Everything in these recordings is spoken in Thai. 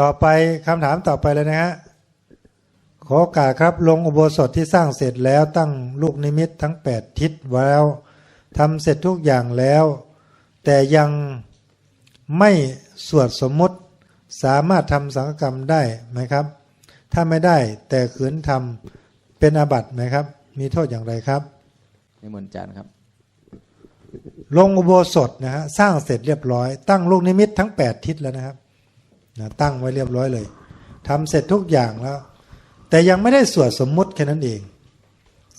ต่อไปคำถามต่อไปเลยนะฮะขอโอกาสครับลงอุโบสถที่สร้างเสร็จแล้วตั้งลูกนิมิตทั้ง 8 ทิศไว้แล้วทำเสร็จทุกอย่างแล้ว แต่ยังไม่สวดสมมุติสามารถทำสังฆกรรมได้ไหมครับ ถ้าไม่ได้แต่ขืนทำเป็นอาบัติไหมครับ มีโทษอย่างไรครับนิมนต์อาจารย์ครับ ลงอุโบสถนะฮะสร้างเสร็จเรียบร้อย ตั้งลูกนิมิตทั้ง 8 ทิศแล้วนะครับ นะตั้งไว้เรียบร้อยเลยทำเสร็จทุกอย่างแล้ว แต่ยังไม่ได้สวดสมมุติแค่นั้นเอง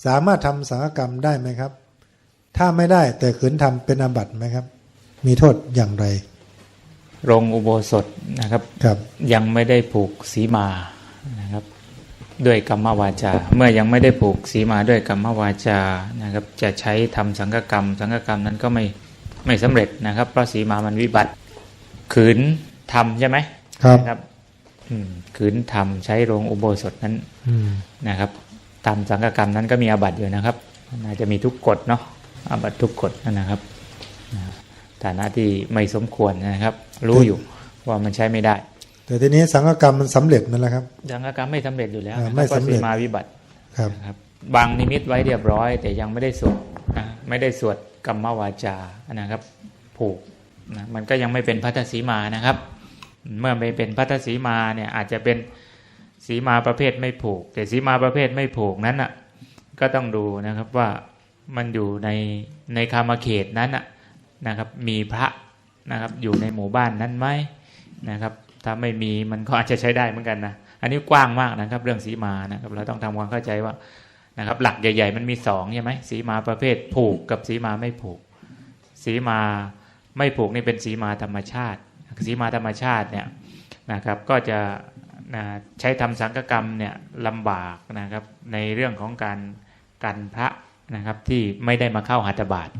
สามารถทำสังฆกรรมได้ไหมครับ ถ้าไม่ได้แต่ขืนทำเป็นอาบัติไหมครับ มีโทษอย่างไรโรงอุโบสถนะครับครับยังไม่ได้ผูกสีมานะครับ ด้วยกรรมวาจา เมื่อยังไม่ได้ผูกสีมาด้วยกรรมวาจานะครับ จะใช้ทำสังฆกรรม สังฆกรรมนั้นก็ไม่ไม่สำเร็จนะครับ เพราะสีมามันวิบัติขืนทำใช่ไหมครับ นะครับอืมขืนทำใช้โรงอุโบสถนั้นอืมนะครับตามสังฆกรรมนั้นก็มีอาบัติอยู่นะครับน่าจะมีทุกกฎเนาะอาบัติทุกกฎนั่นนะครับนะฐานะที่ไม่สมควรนะครับ รู้อยู่ว่ามันใช้ไม่ได้ แต่ทีนี้สังฆกรรมมันสำเร็จนั่นแหละครับสังฆกรรมไม่สำเร็จอยู่แล้วอ่านะครับไม่สำเร็จพาะสีมาวิบัติครับนะครับบางนิมิตไว้เรียบร้อย แต่ยังไม่ได้สวดนะไม่ได้สวดกรรมวาจานะครับ ผูกนะมันก็ยังไม่เป็นพัทธสีมานะครับ เมื่อไม่เป็นพัทธสีมาเนี่ยอาจจะเป็นสีมาประเภทไม่ผูก แต่สีมาประเภทไม่ผูกนั้นอะก็ต้องดูนะครับว่ามันอยู่ในในคามาเขตนั้นอะนะครับมีพระนะครับอยู่ในหมู่บ้านนั้นไหมนะครับถ้าไม่มีมันก็อาจจะใช้ได้เหมือนกันนะอันนี้กว้างมากนะครับเรื่องสีมานะครับเราต้องทำความเข้าใจว่านะครับหลักใหญ่ ๆ มันมีสองใช่ไหมสีมาประเภทผูกกับสีมาไม่ผูก สีมาไม่ผูกนี่เป็นสีมาธรรมชาติ สีมาธรรมชาติเนี่ยนะครับก็จะนะใช้ทำสังฆกรรมเนี่ยลำบากนะครับในเรื่องของการกันพระนะครับที่ไม่ได้มาเข้าหัตถบาท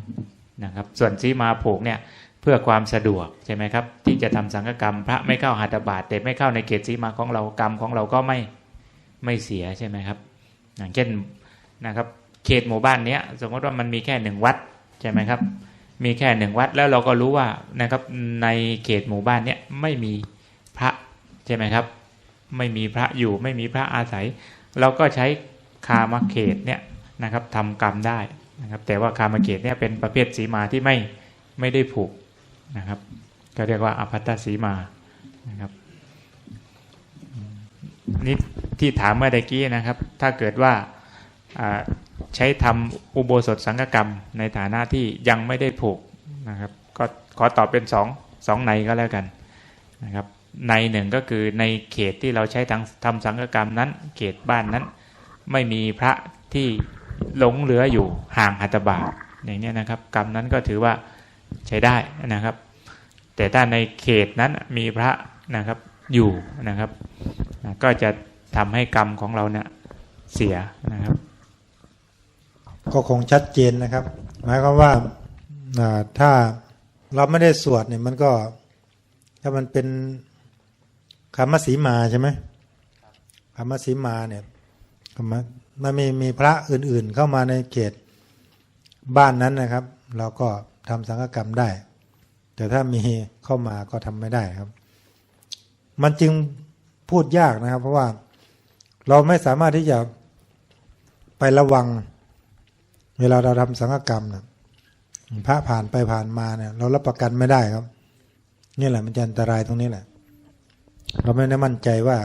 นะครับส่วนสีมาผูกเนี่ยเพื่อความสะดวกใช่ไหมครับที่จะทำสังฆกรรม พระไม่เข้าหัตถบาทแต่ไม่เข้าในเขตสีมาของเรากรรมของเราก็ไม่ไม่เสียใช่ไหมครับอย่างเช่นนะครับเขตหมู่บ้านเนี้ยสมมติว่ามันมีแค่หนึ่งวัดใช่ไหมครับ มีแค่หนึ่งวัดแล้วเราก็รู้ว่านะครับในเขตหมู่บ้านเนี้ยไม่มีพระใช่ไหมครับ ไม่มีพระอยู่ไม่มีพระอาศัย เราก็ใช้คามเขตเนี่ยนะครับทำกรรมได้นะครับ แต่ว่าคามเขตเนี่ยเป็นประเภทสีมาที่ไม่ไม่ได้ผูกนะครับ ก็เรียกว่าอภัตตสีมานะครับนี่ที่ถามเมื่อตะกี้นะครับ ถ้าเกิดว่า ใช้ทำอุโบสถสังฆกรรม ในฐานะที่ยังไม่ได้ผูกนะครับ ก็ขอตอบเป็นสองสองในก็แล้วกันนะครับในหนึ่งก็คือในเขตที่เราใช้ทางทำสังฆกรรมนั้น เขตบ้านนั้น ไม่มีพระที่หลงเหลืออยู่ห่างหัตถบาทอย่างนี้นะครับ กรรมนั้นก็ถือว่าใช้ได้นะครับ แต่ถ้าในเขตนั้นมีพระนะครับอยู่นะครับ ก็จะทำให้กรรมของเราเนี่ยเสียนะครับ ก็คงชัดเจนนะครับ หมายความว่าถ้าเราไม่ได้สวดเนี่ยมันก็ ถ้ามันเป็นคำมสีมาใช่ไหมคำมสีมาเนี่ยมมันมีมีพระอื่นๆเข้ามาในเขตบ้านนั้นนะครับ เราก็ทำสังฆกรรมได้ แต่ถ้ามีเข้ามาก็ทำไม่ได้ครับ มันจึงพูดยากนะครับ เพราะว่าเราไม่สามารถที่จะไประวัง เวลาเราทำสังฆกรรมนะพระผ่านไปผ่านมาเนี่ย เรารับประกันไม่ได้ครับ นี่แหละ มันจะอันตรายตรงนี้แหละ เราไม่ได้มั่นใจว่า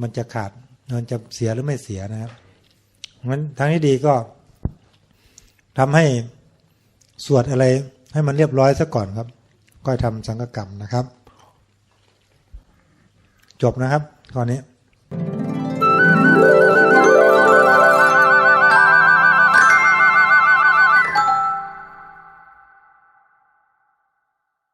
มันจะขาดมันจะเสียหรือไม่เสียนะครับงั้นทางที่ดีก็ทำให้สวดอะไร ให้มันเรียบร้อยซะก่อนครับก็ทำสังฆกรรมนะครับ จบนะครับข้อนี้